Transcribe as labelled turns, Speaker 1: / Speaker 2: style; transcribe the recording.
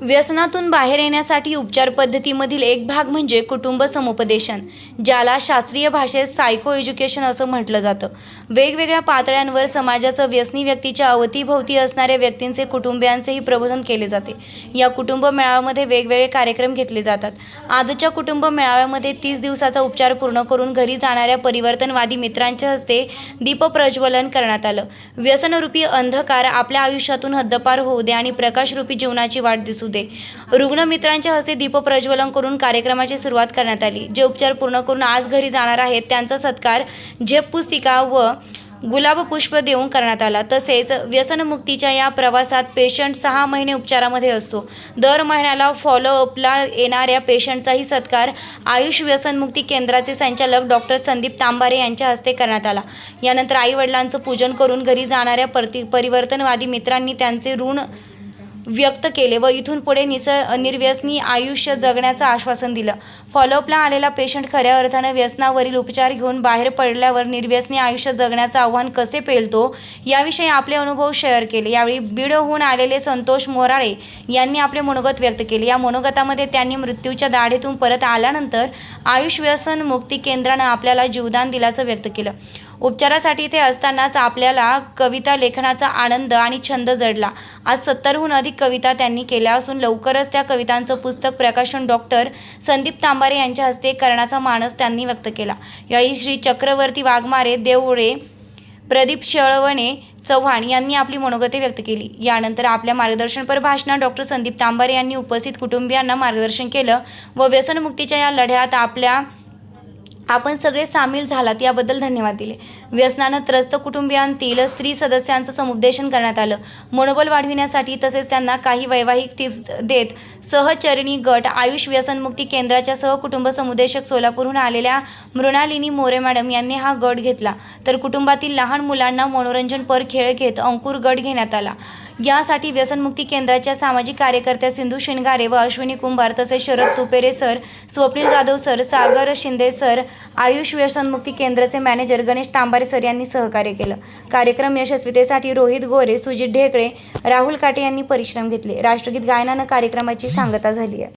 Speaker 1: व्यसनातून बाहेर येण्यासाठी उपचार पद्धतीमधील एक भाग म्हणजे कुटुंब समुपदेशन ज्याला शास्त्रीय भाषेत सायको एज्युकेशन असं म्हटलं जातं. वेगवेगळ्या पातळ्यांवर समाजाचं व्यसनी व्यक्तीच्या अवतीभोवती असणाऱ्या व्यक्तींचे कुटुंबियांचेही प्रबोधन केले जाते. या कुटुंब मेळाव्यामध्ये वेगवेगळे कार्यक्रम घेतले जातात. आजच्या कुटुंब मेळाव्यामध्ये तीस दिवसाचा उपचार पूर्ण करून घरी जाणाऱ्या परिवर्तनवादी मित्रांच्या हस्ते दीपप्रज्वलन करण्यात आलं. व्यसनरूपी अंधकार आपल्या आयुष्यातून हद्दपार होऊ दे आणि प्रकाशरूपी जीवनाची वाट दिसू दे. रुग्ण मित्रांच्या हस्ते दीपप्रज्वलन करून कार्यक्रमाची सुरुवात करण्यात आली. जे उपचार पूर्ण करून आज घरी जाणार आहेत त्यांचा सत्कार झेप पुस्तिका व गुलाब पुष्प देऊन करण्यात आला. तसेच व्यसनमुक्तीच्या या प्रवासात पेशंट सहा महिने उपचारामध्ये असतो. दर महिन्याला फॉलोअपला येणाऱ्या पेशंटचाही सत्कार आयुष व्यसनमुक्ती केंद्राचे संचालक डॉक्टर संदीप तांबारे यांच्या हस्ते करण्यात आला. यानंतर आईवडिलांचं पूजन करून घरी जाणाऱ्या परती परिवर्तनवादी मित्रांनी त्यांचे ऋण व्यक्त केले व इथून पुढे निस निर्व्यसनी आयुष्य जगण्याचं आश्वासन दिलं. फॉलोअपला आलेला पेशंट खऱ्या अर्थानं व्यसनावरील उपचार घेऊन बाहेर पडल्यावर निर्व्यसनी आयुष्य जगण्याचं आव्हान कसे पेलतो याविषयी आपले अनुभव शेअर केले. यावेळी बीडहून आलेले संतोष मोराळे यांनी आपले मनोगत व्यक्त केले. या मनोगतामध्ये त्यांनी मृत्यूच्या दाढेतून परत आल्यानंतर आयुष व्यसन मुक्ती केंद्रानं आपल्याला जीवदान दिल्याचं व्यक्त केलं. उपचारासाठी इथे असतानाच आपल्याला कविता लेखनाचा आनंद आणि छंद जडला. आज सत्तरहून अधिक कविता त्यांनी केल्या असून लवकरच त्या कवितांचं पुस्तक प्रकाशन डॉक्टर संदीप तांबारे यांच्या हस्ते करण्याचा मानस त्यांनी व्यक्त केला. यावेळी श्री चक्रवर्ती वाघमारे देवळे प्रदीप शेळवणे चव्हाण यांनी आपली मनोगते व्यक्त केली. यानंतर आपल्या मार्गदर्शनपर भाषणात डॉक्टर संदीप तांबारे यांनी उपस्थित कुटुंबियांना मार्गदर्शन केलं व व्यसनमुक्तीच्या या लढ्यात आपल्या आपण सगळे सामील झालात याबद्दल धन्यवाद दिले. व्यसनानं त्रस्त कुटुंबियांतील स्त्री सदस्यांचं समुपदेशन करण्यात आलं. मनोबल वाढविण्यासाठी तसेच त्यांना काही वैवाहिक टिप्स देत सहचरणी गट आयुष व्यसनमुक्ती केंद्राच्या सहकुटुंब समुदेशक सोलापूरहून आलेल्या मृणालिनी मोरे मॅडम यांनी हा गट घेतला. तर कुटुंबातील लहान मुलांना मनोरंजनपर खेळ घेत अंकुर गट घेण्यात आला. यासाठी व्यसनमुक्ती केंद्राच्या सामाजिक कार्यकर्त्या सिंधू शिणगारे व अश्विनी कुंभार तसेच Sharad Tupere sir Swapnil Jadhav sir Sagar Shinde sir Ayush व्यसनमुक्ती केंद्राचे मॅनेजर गणेश तांबारे सर यांनी सहकार्य केलं. कार्यक्रम यशस्वीतेसाठी रोहित गोरे सुजित ढेकळे राहुल काटे यांनी परिश्रम घेतले. राष्ट्रगीत गायनानं कार्यक्रमाची सांगता झाली आहे.